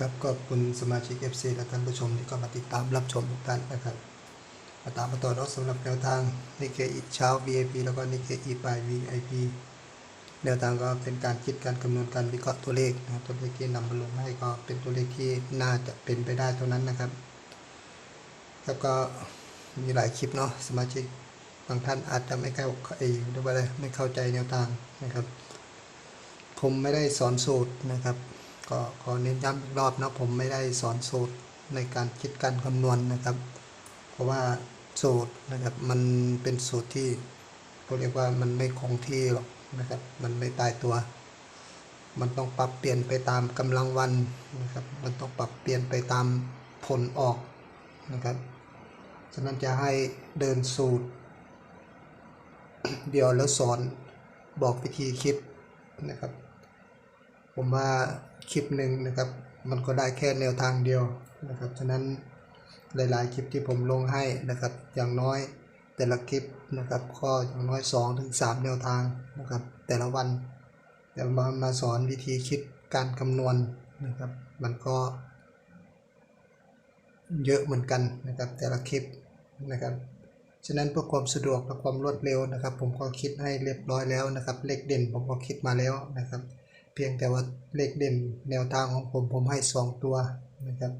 ครับขอบคุณสมาชิก FC และท่านผู้ชมที่เข้ามาติดตามรับชมทุกท่านนะครับมาตามมาต่อเนาะสำหรับแนวทางนิเคอีเช้า VIP แล้วก็นิเคอีปลาย VIP แนวทางก็เป็นการคิดการคำนวณการวิเคราะห์ตัวเลขนะครับตัวเลขที่นำมาลงให้ก็เป็นตัวเลขที่น่าจะเป็นไปได้เท่านั้นนะครับแล้วก็มีหลายคลิปเนาะสมาชิกบางท่านอาจจะไม่เข้าเอยเรียกว่าอะไรไม่เข้าใจแนวทางนะครับ ผมไม่ได้สอนสูตรนะครับ ก็ขอเน้นย้ำอีกรอบนะผมไม่ได้สอนสูตรในการคิดการคำนวณนะครับ เพราะว่าสูตรนะครับมันเป็นสูตรที่เขาเรียกว่ามันไม่คงที่หรอกนะครับ มันไม่ตายตัว มันต้องปรับเปลี่ยนไปตามกำลังวันนะครับ มันต้องปรับเปลี่ยนไปตามผลออกนะครับฉะนั้นจะให้เดินสูตร เดียวแล้วสอนบอกวิธีคิดนะครับ ผมว่า คลิปหนึ่งนะครับ มันก็ได้แค่แนวทางเดียวนะครับ ฉะนั้นหลายๆ คลิปที่ผมลงให้นะครับ อย่างน้อยแต่ละคลิปนะครับ ก็อย่างน้อย 2-3ถึง3แนวทางนะครับ แต่ละวันเดี๋ยวมามาสอนวิธีคิดการคำนวณนะครับ มันก็เยอะเหมือนกันนะครับ แต่ละคลิปนะครับ ฉะนั้นเพื่อความสะดวกและความรวดเร็วนะครับ ผมก็คิดให้เรียบร้อยแล้วนะครับ เลขเด่นผมก็คิดมาแล้วนะครับ เพียงแต่ว่าเลขเด่นแนวทางของผมผมให้ 2 ตัวนะครับ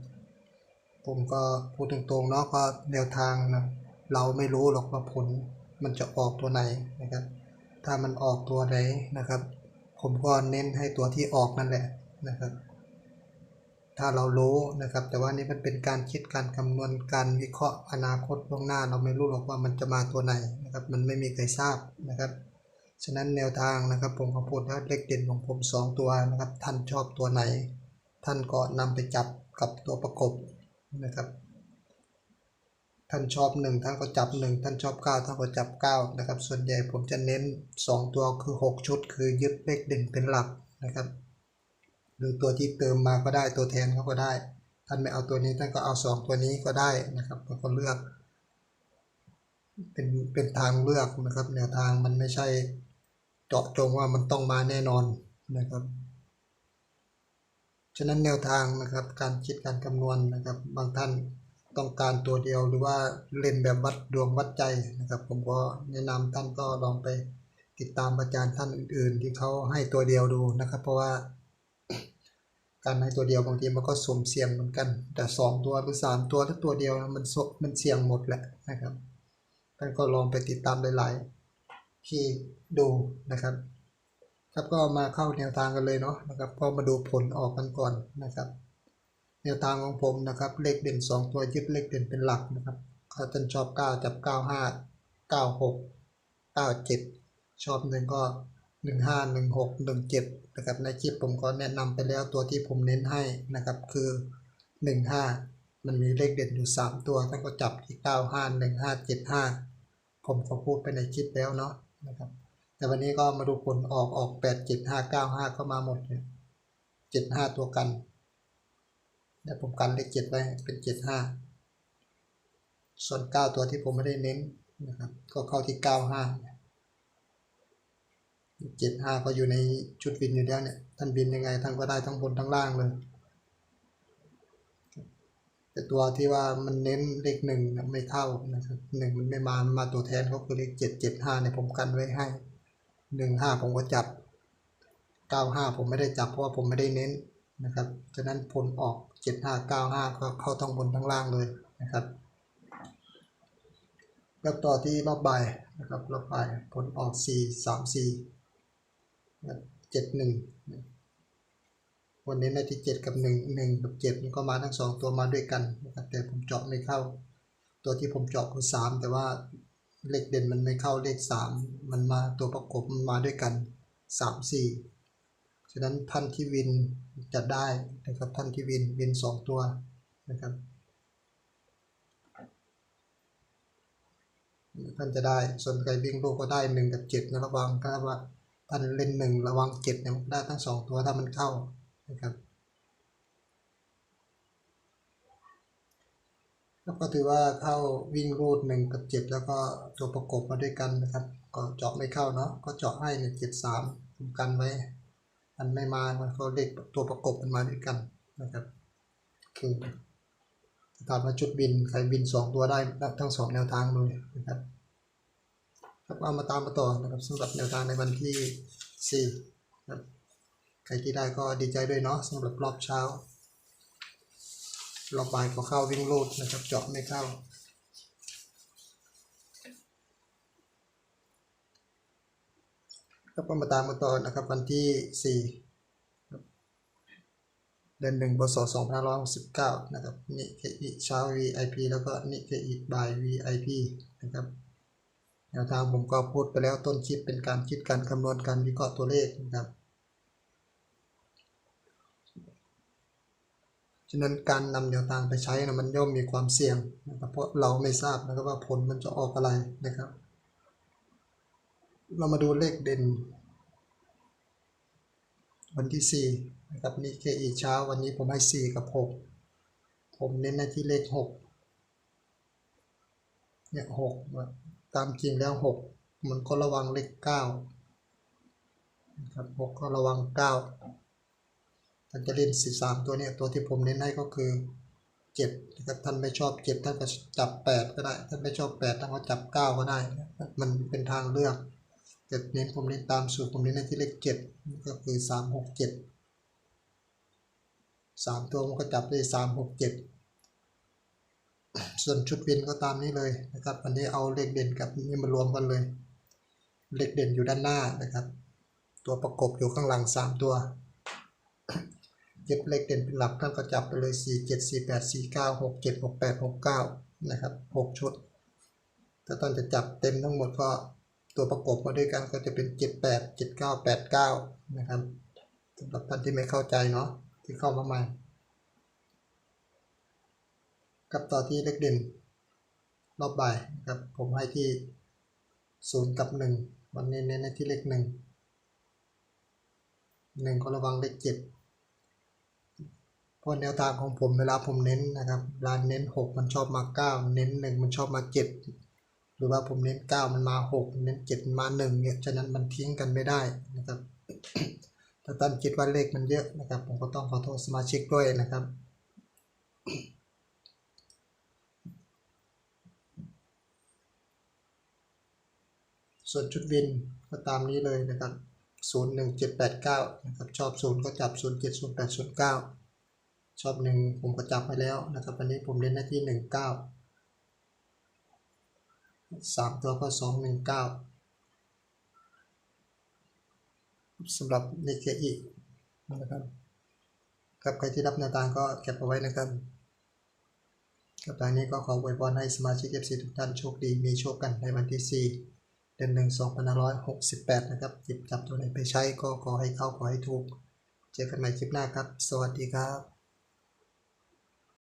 ผมก็พูดตรงๆเนาะก็แนวทางนะเราไม่รู้หรอกว่าผลมันจะออกตัวไหนนะครับ ถ้ามันออกตัวไหนนะครับ ผมก็เน้นให้ตัวที่ออกนั่นแหละนะครับ ถ้าเรารู้นะครับ แต่ว่านี่มันเป็นการคิดการคำนวณการวิเคราะห์อนาคตล่วงหน้า เราไม่รู้หรอกว่ามันจะมาตัวไหนนะครับ มันไม่มีใครทราบนะครับ ฉะนั้นแนวทางนะครับผมก็พูดว่าเลขเด่นของผม 2 ตัวนะครับ ท่านชอบตัวไหน ท่านก็นำไปจับกับตัวประกบนะครับ ท่านชอบ 1 ท่านก็จับ 1 ท่านชอบ 9 ท่านก็จับ 9 นะครับ ส่วนใหญ่ผมจะเน้น 2 ตัวคือ 6 ชุด คือยึดเลขเด่นเป็นหลักนะครับ หรือตัวที่เติมมาก็ได้ตัวแทนเขาก็ได้ ท่านไม่เอาตัวนี้ท่านก็เอา 2 ตัวนี้ก็ได้นะครับแล้วก็เลือก เป็นเป็นทางเลือกนะครับ แนวทางมันไม่ใช่ เจาะจงว่ามันต้องมาแน่นอนนะครับ ฉะนั้นแนวทางนะครับการคิดการคำนวณนะครับ บางท่านต้องการตัวเดียวหรือว่าเล่นแบบวัดดวงวัดใจนะครับ ผมก็แนะนำท่านก็ลองไปติดตามอาจารย์ท่านอื่น ๆ ที่เขาให้ตัวเดียวดูนะครับ เพราะว่า การให้ตัวเดียวบางทีมันก็สมเสี่ยงเหมือนกัน แต่สองตัวหรือสามตัวถ้าตัวเดียวมันมันเสี่ยงหมดแหละนะครับท่านก็ลองไปติดตามหลาย ๆ ที่ดูนะครับครับก็มาเข้าแนวทางกันเลยเนาะนะครับก็มาดูผลออกกันก่อนนะครับ แนวทางของผมนะครับ เลขเด่น 2 ตัวยึดเลขเด่นเป็นหลักนะครับถ้าท่านชอบ 9 จับ 95 96 97 ชอบหนึ่งก็ 15 16 17นะครับในคลิปผมก็แนะนำไปแล้วตัวที่ผมเน้นให้นะครับคือ 15 มันมีเลขเด่นอยู่ 3 ตัวท่านก็จับที่ 95 15 75 ผมก็พูดไปในคลิปแล้วเนาะ นะครับ แต่วันนี้ก็มาดูผลออกออก8 7 5 9 5เข้าห้าก็มาหมดเลย75ตัวกันเดี๋ยผมกันเลข7ไว้เป็น75ส่วน9ตัวที่ผมไม่ได้เน้นนะครับ ก็เข้าที่95 75ก็อยู่ในชุดบินอยู่แล้วเนี่ยท่านบินยังไงท่านก็ได้ทั้งบนทั้งล่างเลย แต่ตัวที่ว่ามันเน้นเลขหนึ่งไม่เข้านะครับหนึ่งมันไม่มามาตัวแทนก็คือเลขเจ็ดเจ็ดห้าเนี่ยผมกันไว้ให้หนึ่งห้าผมก็จับเก้าห้าผมไม่ได้จับเพราะว่าผมไม่ได้เน้นนะครับฉะนั้นผลออกเจ็ดห้าเก้าห้าก็เข้าทั้งบนทั้งล่างเลยนะครับแล้วต่อที่รอบบ่ายนะครับรอบบ่ายผลออกสี่สามสี่เจ็ดหนึ่ง วันนี้ในที่เจ็ดกับหนึ่งหนึ่งกับเจ็ดมันก็มาทั้งสองตัวมาด้วยกันนะครับแต่ผมเจาะไม่เข้า ตัวที่ผมเจาะคือสามแต่ว่าเลขเด่นมันไม่เข้าเลขสามมันมาตัวประกบมันมาด้วยกันสามสี่ฉะนั้นท่านที่วินจะได้นะครับท่านที่วินวินสองตัวนะครับท่านจะได้ส่วนใครวิ่งลูกก็ได้หนึ่งกับเจ็ดนะระวังถ้าว่าท่านเล่นหนึ่งระวังเจ็ดเนี่ยได้ทั้งสองตัวถ้ามันเข้า นะครับ แล้วก็ถือว่าเข้าวิ่งรูดหนึ่งกับเจ็ดแล้วก็ตัวประกบมาด้วยกันนะครับ ก็เจาะไม่เข้าเนาะก็เจาะให้เนี่ยเจ็ดสามผมกันไว้มันไม่มามันก็เด็กตัวประกบมันมาด้วยกันนะครับคือถามว่าจุดบินใครบินสองตัวได้ทั้งสองแนวทางเลยนะครับครับเอามาตามมาต่อนะครับสำหรับแนวทางในวันที่สี่ครับ ใครที่ได้ก็ดีใจด้วยเนาะสำหรับรอบเช้ารอบบ่ายก็เข้าวิ่งลูดนะครับ เจาะไม่เข้าก็มาตามมาต่อนะครับวันที่สี่เดือนหนึ่งบศสองพันร้อยสิบเก้านะครับนิเคอิเช้า VIP แล้วก็นิเคอิบ่าย VIP นะครับแนวทางผมก็พูดไปแล้วต้นคลิปเป็นการคิดการคำนวณการวิเคราะห์ตัวเลขนะครับ ฉะนั้นการนำแนวทางไปใช้นะมันย่อมมีความเสี่ยงนะครับเพราะเราไม่ทราบนะครับว่าผลมันจะออกอะไรนะครับ เรามาดูเลขเด่น วันที่สี่นะครับนี่แค่อีเช้าวันนี้ผมให้สี่กับหกผมเน้นในที่เลขหกเนี่ยหกตามจริงแล้วหกมันก็ระวังเลขเก้านะครับหกก็ระวังเก้า ท่านจะเล่นสิบสามตัวเนี่ยตัวที่ผมเน้นให้ก็คือเจ็ดนะครับท่านไม่ชอบเจ็ดท่านก็จับแปดก็ได้ ท่านไม่ชอบแปดท่านก็จับเก้าก็ได้นะมันเป็นทางเลือกแต่เน้นผมเน้นตามสูตรผมเน้นในที่เลขเจ็ดก็คือสามหกเจ็ดสามตัวมันก็จับได้สามหกเจ็ดส่วนชุดวินก็ตามนี้เลยนะครับอันนี้เอาเลขเด่นกับนี่มารวมกันเลย เลขเด่นอยู่ด้านหน้านะครับ ตัวประกบอยู่ข้างหลังสามตัว เย็บเลขเด่นเป็นหลักท่านก็จับไปเลยสี่เจ็ดสี่แปดสี่เก้าหกเจ็ดหกแปดหกเก้านะครับหกชุด ถ้าท่านจะจับเต็มทั้งหมดก็ตัวประกบมาด้วยกันก็จะเป็น 7 8 7 9 8 9 นะครับสำหรับท่านที่ไม่เข้าใจเนาะที่เข้ามาใหม่ กับต่อที่เลขเด่นรอบบ่ายนะครับผมให้ที่ 0 กับ 1 วันนี้เน้นในที่เลข 1 1 ก็ระวังเลข7 เพราะแนวทางของผมเวลาผมเน้นนะครับร้านเน้น 6 มันชอบมา 9 เน้น 1 มันชอบมา 7 หรือว่าผมเน้น 9 มันมา 6 เน้น 7 มันมา 1 เนี่ย ฉะนั้นมันทิ้งกันไม่ได้นะครับ ถ้าท่านคิดว่าเลขมันเยอะนะครับ ผมก็ต้องขอโทษสมาชิกด้วยนะครับส่วนชุดวินก็ตามนี้เลยนะครับ 01789 นะครับ ชอบ 0 ก็จับ 07089 ชอบ1ผมก็จับไปแล้วนะครับวันนี้ผมเล่นหน้าที่19สามตัวก็สองหนึ่งเก้าสำหรับในเคอีนะครับครับใครที่รับแนวทางก็เก็บเอาไว้นะครับกับทางนี้ก็ขออวยพรให้สมาชิก FC ทุกท่านโชคดีมีโชคกันในวันที่ 4 เดือนหนึ่ง2568 นะครับหยิบจับตัวไหนไปใช้ก็ขอให้เข้าขอให้ถูก เจอกันใหม่คลิปหน้าครับ สวัสดีครับ